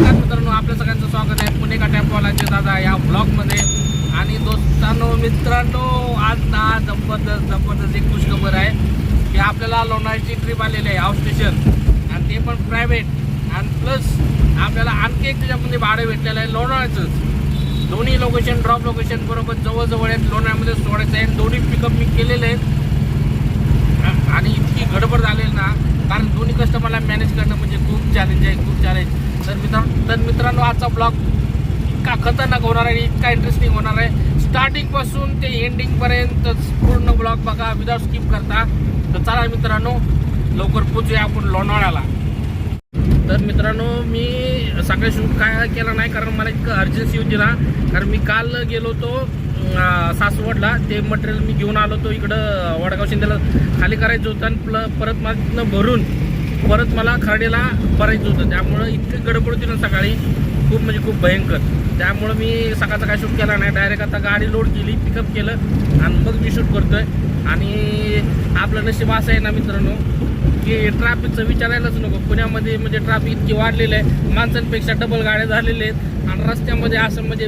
नमस्कार मित्रांनो आपल्या सगळ्यांचं स्वागत आहे. पुणे का टेम्पोवालाचे दादा या ब्लॉगमध्ये. आणि दोस्तांनो मित्रांनो आज ना जबरदस्त जबरदस्त एक खुशखबर आहे की आपल्याला लोणारची ट्रिप आलेली आहे हाऊस स्टेशन आणि ते पण प्रायव्हेट आणि प्लस आपल्याला आणखी एक त्याच्यामध्ये भाडं भेटलेलं आहे लोणारचंच. दोन्ही लोकेशन ड्रॉप लोकेशन बरोबर जवळजवळ आहेत. लोणारमध्ये सोडायचं आहे. दोन्ही पिकअप मी केलेले आहेत. आणि इतकी गडबड झालेली ना कारण दोन्ही कस्टमरला मॅनेज करणं म्हणजे खूप चॅलेंज आहे खूप चॅलेंज तर मित्र तर मित्रांनो आजचा ब्लॉग इतका खतरनाक होणार आहे इतका इंटरेस्टिंग होणार आहे. स्टार्टिंगपासून ते एंडिंगपर्यंत पूर्ण ब्लॉग बघा विदाउट स्किप करता. तर चला मित्रांनो लवकर पोचूया आपण लोणावळ्याला तर मित्रांनो मी सकाळी शूट काय केला नाही कारण मला इतकं अर्जन्सी होती ना. कारण मी काल गेलो होतो सासवडला. ते मटेरियल मी घेऊन आलो होतो इकडं वडगाव शिंदेला खाली करायचं होतं आणि प्ल परत मला भरून. परत मला खर्डेला भरायचं होतं. त्यामुळं इतकी गडबड होती ना सकाळी. खूप म्हणजे खूप भयंकर. त्यामुळं मी सकाळचा काय शूट केला नाही. डायरेक्ट आता गाडी लोड केली पिकअप केलं आणि मग मी शूट करतोय. आणि आपलं नशीब असं आहे ना मित्रांनो की ट्रॅफिकचं विचारायलाच नको. पुण्यामध्ये म्हणजे ट्रॅफिक इतकी वाढलेलं आहे. माणसांपेक्षा डबल गाड्या झालेल्या आहेत. आणि रस्त्यामध्ये असं म्हणजे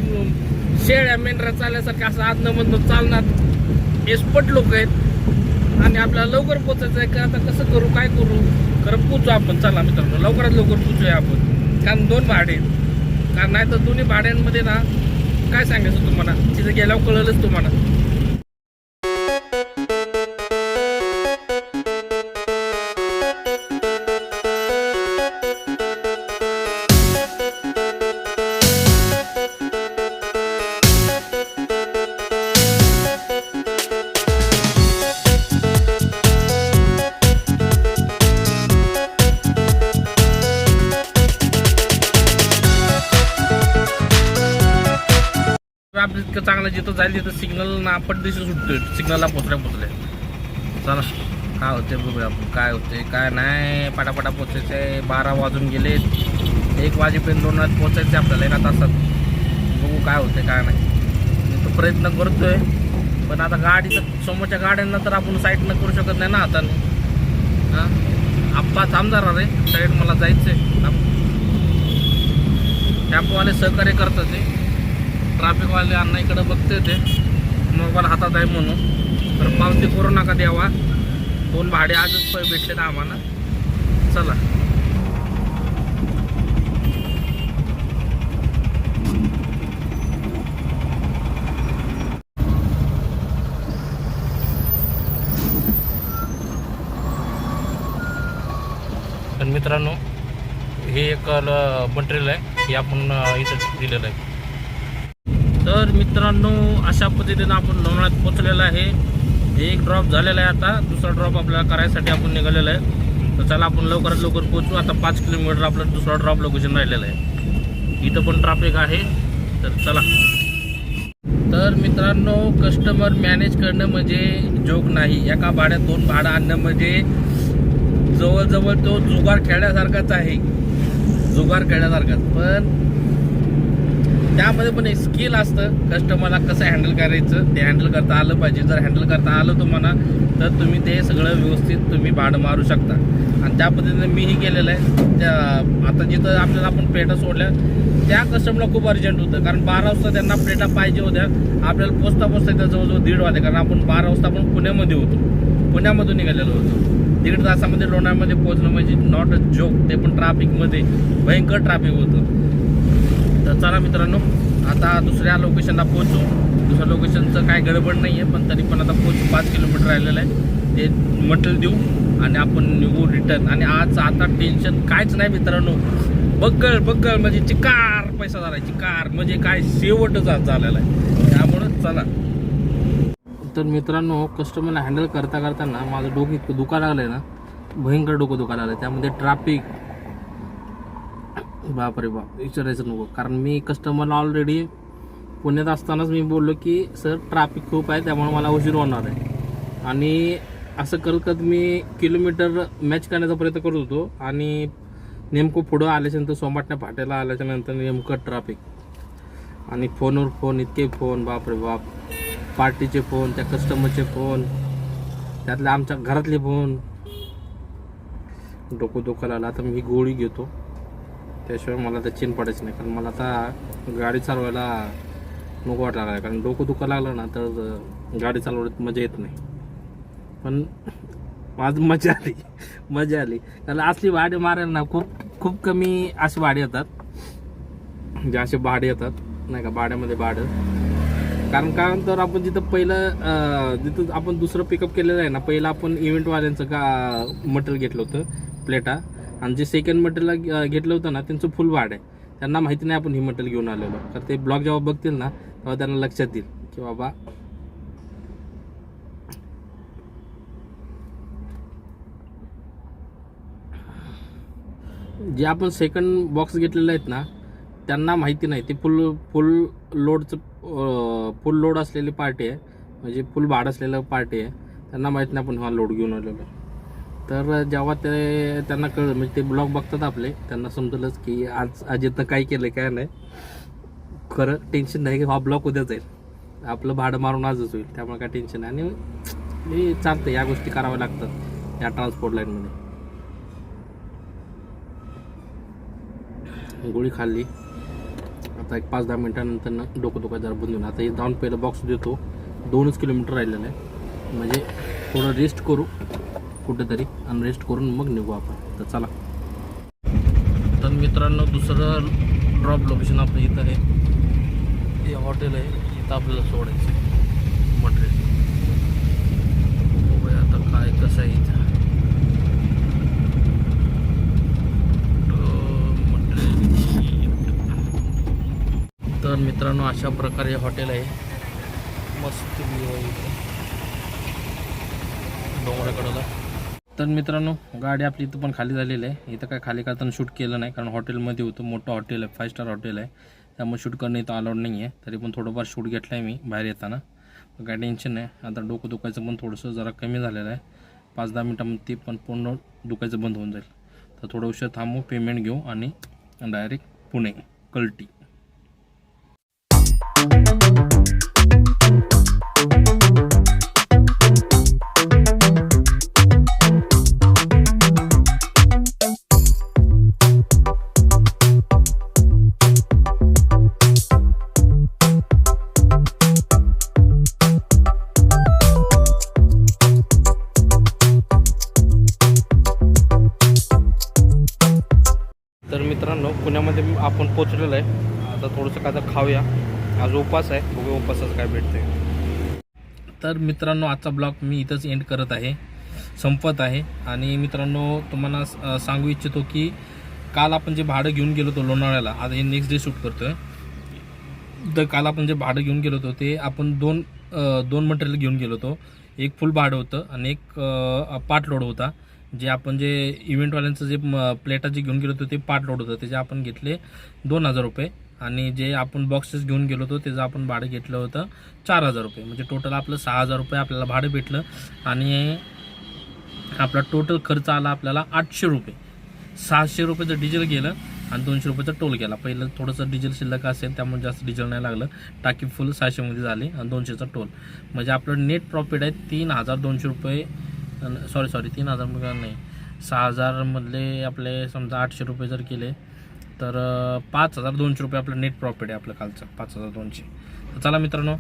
शेळ्या मेंढऱ्या चालल्यासारखं असं आदनं मधनं चालणार एसपट लोक आहेत. आणि आपल्याला लवकर पोचायचं आहे. का आता कसं करू? काय करू? खरं पोचू आपण. चला मित्रांनो लवकरात लवकर पोचूया आपण. कारण दोन भाडे आहेत. कारण नाही तर दोन्ही भाड्यांमध्ये ना काय सांगायचं तुम्हाला? तिथे गेल्यावर कळलंच तुम्हाला. आपलं इतकं चांगलं जिथं जाईल तिथं सिग्नल ना पटदिशी सुटतोय. सिग्नलला पोचल्या पोचल्या. चला काय होते बघूया आपण काय होते काय नाही. पटापटा पोचायचं आहे बारा वाजून गेले. एक वाजेपर्यंत दोन वाज पोचायचे आपल्याला एका तासात. बघू काय होते काय नाही. मी तो प्रयत्न करतोय. पण आता गाडीचं समोरच्या गाड्यांना तर आपण साईडनं करू शकत नाही ना हाताने हां? आप्पा थांब रे. साईड मला जायचं आहे टॅम्पोवाले सहकार्य करतात ते. ट्रॅफिकवाले अण्णा इकडं बघते ते. मोबाईल हातात आहे म्हणून. तर पावती करू नका द्यावा दोन भाडे आजच प- भेटले ना आम्हाला. चला. मित्रांनो हे एक मटेरियल आहे हे आपण इथं दिलेलं आहे. तर मित्रांनो अशा पद्धतीनं आपण लोणाळ्यात पोचलेलं आहे. एक ड्रॉप झालेला आहे आता. दुसरा ड्रॉप आपल्याला करायसाठी आपण निघालेलं आहे. तर चला आपण लवकरात लवकर पोचू आता पाच किलोमीटर आपलं दुसरा ड्रॉप लोकेशन राहिलेलं आहे. इथं पण ट्रॅफिक आहे. तर चला. तर मित्रांनो कस्टमर मॅनेज करणं म्हणजे जोक नाही. एका भाड्यात दोन भाडं आणणं म्हणजे जवळजवळ तो जुगार खेळण्यासारखाच आहे. जुगार खेळण्यासारखाच. पण त्यामध्ये पण एक स्किल असतं. कस्टमरला कसं हँडल करायचं ते हँडल करता आलं पाहिजे. जर हँडल करता आलं तुम्हाला तर तुम्ही ते सगळं व्यवस्थित तुम्ही भाडं मारू शकता. आणि त्या पद्धतीने मीही केलेलं आहे. त्या आता जिथं आपल्याला आपण प्लेटा सोडल्या त्या कस्टमरला खूप अर्जंट होतं. कारण बारा वाजता त्यांना प्लेटा पाहिजे होत्या. आपल्याला पोचता पोचता त्या जवळजवळ दीड वाजता कारण आपण बारा वाजता आपण पुण्यामध्ये होतो. पुण्यामधून निघालेलो होतो. दीड तासामध्ये लोणामध्ये पोहोचणं म्हणजे नॉट अ जोक ते पण ट्रॅफिकमध्ये भयंकर ट्रॅफिक होतं. तर चला मित्रांनो आता दुसऱ्या लोकेशनला पोहोचू. दुसऱ्या लोकेशनचं काय गडबड नाही आहे पण तरी पण आता पोहोचू. पाच किलोमीटर राहिलेलं आहे. ते मटल देऊ आणि आपण निघू रिटर्न आणि आज आता टेन्शन कायच नाही मित्रांनो. बग्गळ बग्गल म्हणजे चिकार पैसा झाला चिकार म्हणजे काय शेवटच आज झालेला आहे. त्यामुळं चला. तर मित्रांनो कस्टमरला हँडल करता करताना माझं डोकं इतकं दुखा लागलं आहे ना. भयंकर डोकं दुखा लागलं त्यामध्ये ट्रॅफिक बापरे बाप विचारायचं नको. कारण मी कस्टमरला ऑलरेडी पुण्यात असतानाच मी बोललो की सर ट्रॅफिक खूप आहे त्यामुळे मला उशीर होणार आहे. आणि असं करत करत मी किलोमीटर मॅच करण्याचा प्रयत्न करत होतो आणि नेमकं पुढं आल्याच्यानंतर सोमाटण्या फाट्याला आल्याच्यानंतर नेमकं ट्रॅफिक आणि फोनवर फोन इतके फोन बापरे बाप. पार्टीचे फोन त्या कस्टमरचे फोन त्यातले आमच्या घरातले फोन. डोकं दुखायला आलं आता मी ही गोळी घेतो. त्याशिवाय मला ते चेन पडायचं नाही. कारण मला आता गाडी चालवायला नको वाटायला लागला कारण डोकं दुखायला लागलं ना तर गाडी चालवण्यात मजा येत नाही. पण आज मजा आली. मजा आली. कारण असली भाडे मारायला ना खूप खूप कमी असे भाडे येतात. जे असे भाडे येतात. नाही का? भाड्यामध्ये भाडं कारण का? तर आपण जिथं पहिलं जिथं आपण दुसरं पिकअप केलेलं आहे ना पहिलं आपण इव्हेंटवाल्यांचं का मटेरियल घेतलं होतं प्लेटा आणि जे सेकंड मटेरियल घेतलं होतं ना त्यांचं फुल वाढ आहे. त्यांना माहिती नाही आपण ही मटेरियल घेऊन आलेलो. तर ते ब्लॉग जेव्हा बघतील ना तेव्हा त्यांना लक्षात येईल की बाबा जे आपण सेकंड बॉक्स घेतलेले आहेत ना त्यांना माहिती नाही. ते फुल फुल लोडचं फुल लोड असलेली पार्टी आहे. म्हणजे फुल भाड असलेलं पार्टी आहे. त्यांना माहीत नाही आपण हा लोड घेऊन आलेलो. आहे तर जेव्हा ते त्यांना कळलं म्हणजे ते ब्लॉग बघतात आपले त्यांना समजलंच की आज अजितनं काय केलं काय नाही. खरं टेन्शन नाही की हा ब्लॉग उद्या जाईल आपलं भाडं मारून आजच होईल त्यामुळे काय टेन्शन नाही. आणि हे चालतं या गोष्टी कराव्या लागतात या ट्रान्सपोर्ट लाईनमध्ये गोळी खाल्ली. आता एक पाच दहा मिनिटानंतर ना डोकं दुखायला जरा बंद येऊन आता हे जाऊन पहिलं बॉक्स देतो. दोनच किलोमीटर राहिलेलं आहे. म्हणजे थोडं रेस्ट करू. कुठेतरी आणि रेस्ट करून मग निघू आपण. तर चला. तर मित्रांनो दुसरं ड्रॉप लोकेशन आपलं इथं आहे. हे हॉटेल आहे. इथं आपल्याला सोडायचं मटेरियल बघूया आता काय कसं आहे इथं. तर मित्रांनो अशा प्रकारे हॉटेल आहे. मस्त व्ह्यू आहे इथे. डोंगराकडला तर मित्रांनो गाडी आपली इथं पण खाली झालेली आहे. इथं काय खाली करताना शूट केलं नाही कारण हॉटेलमध्ये होतं. मोठं हॉटेल आहे फाय स्टार हॉटेल आहे. त्यामुळे शूट करणं इथं अलाउड नाही आहे तरी पण थोडंफार शूट घेतलं आहे मी बाहेर येताना. पण काय टेन्शन नाही. आता डोकं दुखायचं पण थोडंसं जरा कमी झालेलं आहे. पाच दहा मिनटामध्ये ते पण पूर्ण दुखायचं बंद होऊन जाईल. तर थोडं उशीर थांबू पेमेंट घेऊ आणि डायरेक्ट पुणे कल्टी. उपास आहे बघूया उपासाचं काय भेटते तर मित्रांनो आजचा ब्लॉग मी इथंच एंड करत आहे. संपत आहे. आणि मित्रांनो तुम्हाला सांगू इच्छितो की काल आपण जे भाडं घेऊन गेलो होतो लोणावळ्याला आता हे नेक्स्ट डे शूट करतोय. तर काल आपण जे भाडं घेऊन गेलो होतो ते आपण दोन दोन मटेरियल घेऊन गेलो होतो. एक फुल भाडं होतं आणि एक पार्ट लोड होता. जे आपण जे इव्हेंटवाल्यांचं जे प्लेटा जे घेऊन गेलो होतो ते पार्ट लोड होतं. त्याचे आपण घेतले दोन हजार रुपये. आणि जे आपण बॉक्सेस घेऊन गेलो होतो त्याचं आपण भाडं घेतलं होतं चार हजार रुपये. म्हणजे टोटल आपलं सहा हजार रुपये आपल्याला भाडं भेटलं आणि आपला टोटल खर्च आला आपल्याला आठशे रुपये. सहाशे रुपयाचं डिझेल गेलं आणि दोनशे रुपयाचा टोल गेला. पहिलं थोडंसं डिझेल शिल्लक असेल त्यामुळे जास्त डिझेल नाही लागलं. टाकी फुल सहाशेमध्ये झाली आणि दोनशेचा टोल म्हणजे आपलं नेट प्रॉफिट आहे तीन हजार दोनशे रुपये. सॉरी सॉरी तीन हजार नाही. सहा हजारमधले आपले समजा आठशे रुपये जर केले तर पाच हजार दोनशे रुपये आपलं नेट प्रॉफिट आहे आपलं कालचं पाच हजार दोनशे. तर चला मित्रांनो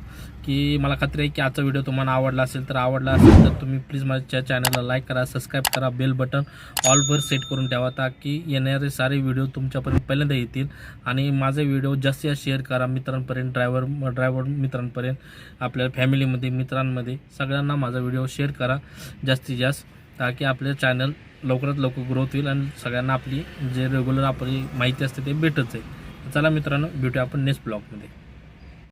की मला खात्री आहे की आजचा व्हिडिओ तुम्हाला आवडला असेल तर आवडला असेल तर तुम्ही प्लीज माझ्या चॅनलला लाईक करा सबस्क्राईब करा बेल बटन ऑलवर सेट करून ठेवा ताकी येणारे सारे व्हिडिओ तुमच्यापर्यंत पहिल्यांदा येतील. आणि माझे व्हिडिओ जास्तीत जास्त शेअर करा मित्रांपर्यंत ड्रायव्हर ड्रायव्हर मित्रांपर्यंत आपल्या फॅमिलीमध्ये मित्रांमध्ये सगळ्यांना माझा व्हिडिओ शेअर करा जास्तीत जास्त ताकी आपले चॅनल लवकरात लवकर ग्रोथ होईल आणि सगळ्यांना आपली जे रेग्युलर आपली माहिती असते ते भेटत जाईल चला मित्रांनो भेटूया आपण नेक्स्ट ब्लॉगमध्ये